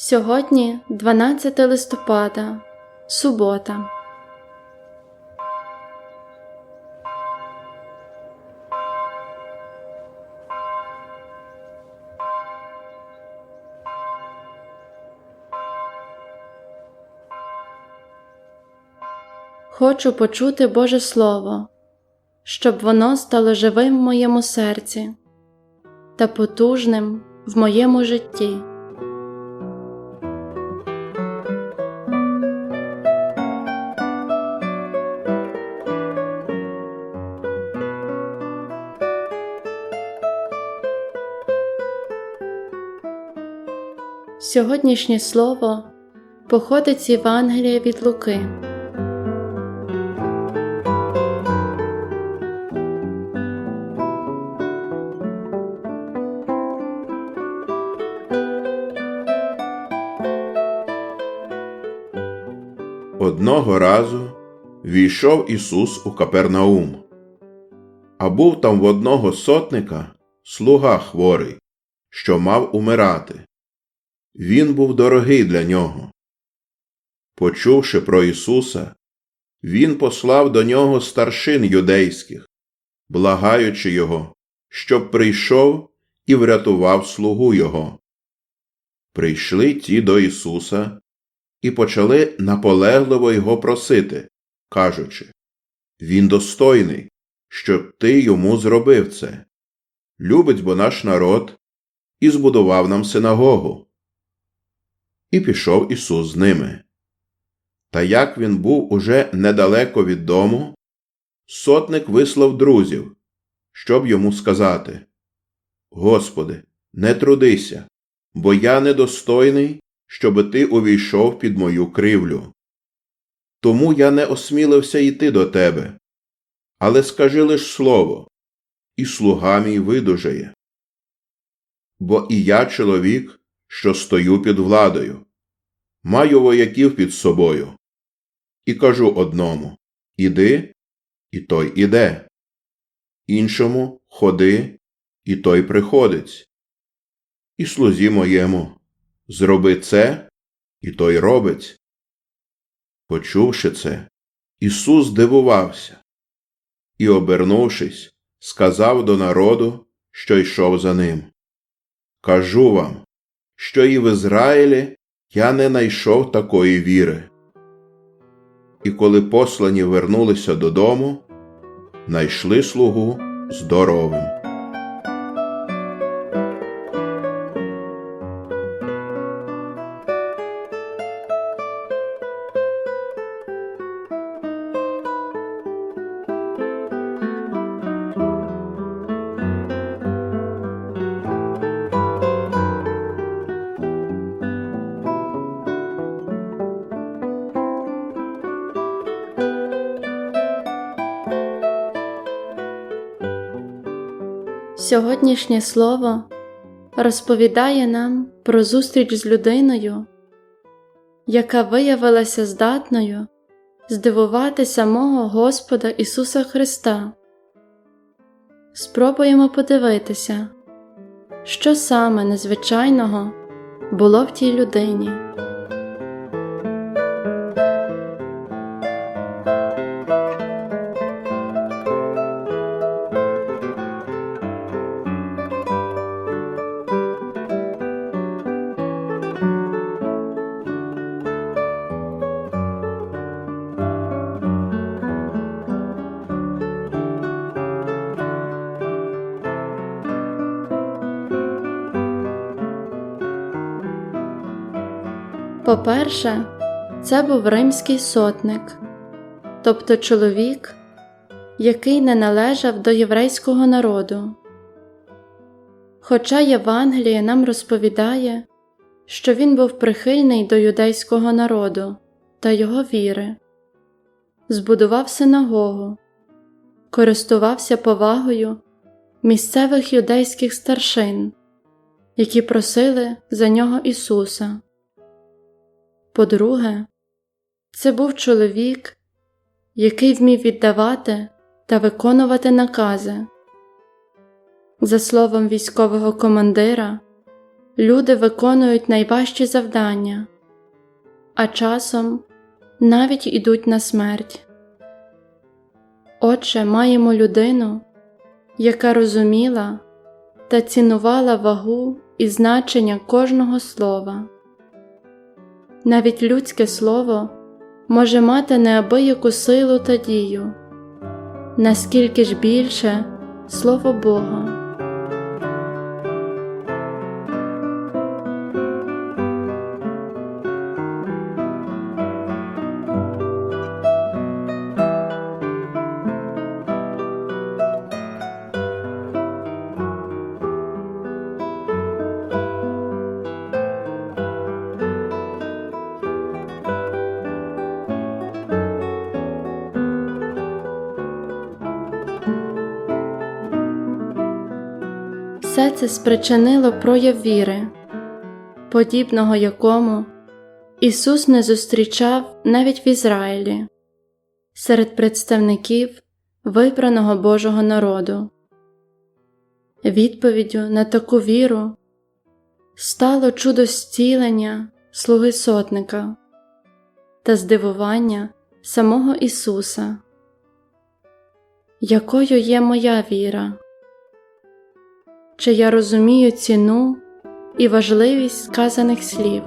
Сьогодні 12 листопада, субота. Хочу почути Боже Слово, щоб воно стало живим в моєму серці та потужним в моєму житті. Сьогоднішнє слово походить з Євангелія від Луки. Одного разу війшов Ісус у Капернаум, а був там в одного сотника слуга хворий, що мав умирати. Він був дорогий для нього. Почувши про Ісуса, він послав до нього старшин юдейських, благаючи його, щоб прийшов і врятував слугу його. Прийшли ті до Ісуса і почали наполегливо його просити, кажучи Він достойний, щоб ти йому зробив це. Любить бо наш народ і збудував нам синагогу. І пішов Ісус з ними. Та як він був уже недалеко від дому, сотник вислав друзів, щоб йому сказати Господи, не трудися, бо я недостойний, щоби ти увійшов під мою кривлю. Тому я не осмілився йти до тебе, але скажи лиш слово, і слуга мій видужає. Бо і я чоловік, що стою під владою, маю вояків під собою, і кажу одному Іди, і той іде, іншому ходи, і той приходить, і слузі моєму зроби це, і той робить. Почувши це, Ісус здивувався і, обернувшись, сказав до народу, що йшов за ним Кажу вам, що і в Ізраїлі я не найшов такої віри. І коли послані вернулися додому, найшли слугу здоровим. Сьогоднішнє слово розповідає нам про зустріч з людиною, яка виявилася здатною здивувати самого Господа Ісуса Христа. Спробуємо подивитися, що саме незвичайного було в тій людині. По-перше, це був римський сотник, тобто чоловік, який не належав до єврейського народу. Хоча Євангеліє нам розповідає, що він був прихильний до юдейського народу та його віри, збудував синагогу, користувався повагою місцевих юдейських старшин, які просили за нього Ісуса. По-друге, це був чоловік, який вмів віддавати та виконувати накази. За словом військового командира, люди виконують найважчі завдання, а часом навіть ідуть на смерть. Отже, маємо людину, яка розуміла та цінувала вагу і значення кожного слова. Навіть людське слово може мати неабияку силу та дію, наскільки ж більше Слово Бога. Все це спричинило прояв віри, подібного якому Ісус не зустрічав навіть в Ізраїлі серед представників вибраного Божого народу. Відповіддю на таку віру стало чудо зцілення слуги сотника та здивування самого Ісуса. Якою є моя віра? Чи я розумію ціну і важливість сказаних слів?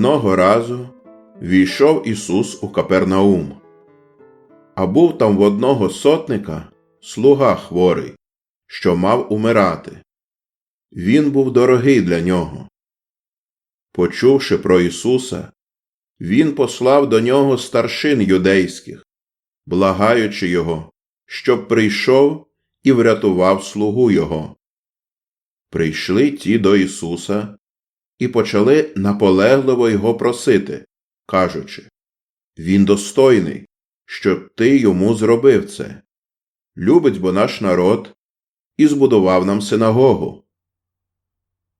Одного разу війшов Ісус у Капернаум, а був там в одного сотника слуга хворий, що мав умирати. Він був дорогий для нього. Почувши про Ісуса, він послав до нього старшин юдейських, благаючи його, щоб прийшов і врятував слугу Його. Прийшли ті до Ісуса і почали наполегливо його просити, кажучи Він достойний, щоб ти йому зробив це. Любить бо наш народ і збудував нам синагогу.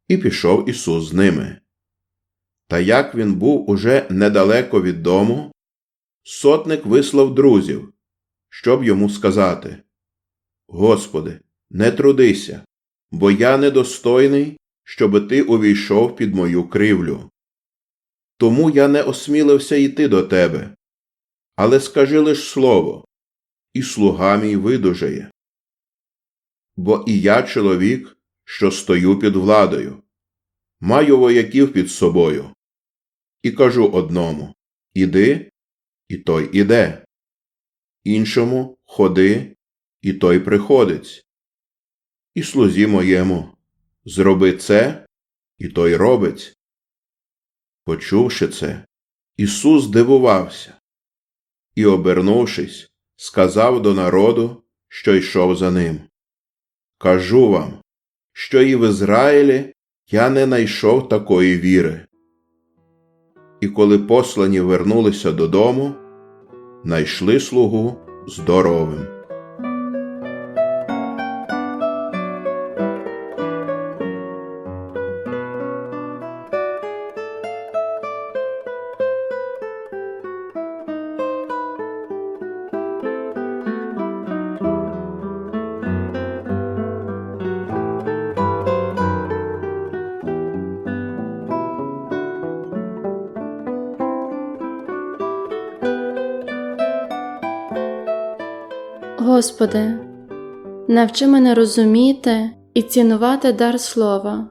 І пішов Ісус з ними. Та як він був уже недалеко від дому, сотник вислав друзів, щоб йому сказати Господи, не трудися, бо я недостойний, щоби ти увійшов під мою кривлю. Тому я не осмілився йти до тебе, але скажи лиш слово, і слуга мій видужає. Бо і я чоловік, що стою під владою, маю вояків під собою, і кажу одному Іди, і той іде, іншому ходи, і той приходить, і слузі моєму зроби це, і той робить. Почувши це, Ісус здивувався і, обернувшись, сказав до народу, що йшов за ним Кажу вам, що і в Ізраїлі я не найшов такої віри. І коли послані вернулися додому, найшли слугу здоровим. Господи, навчи мене розуміти і цінувати дар слова,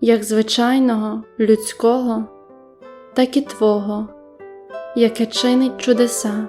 як звичайного, людського, так і Твого, яке чинить чудеса.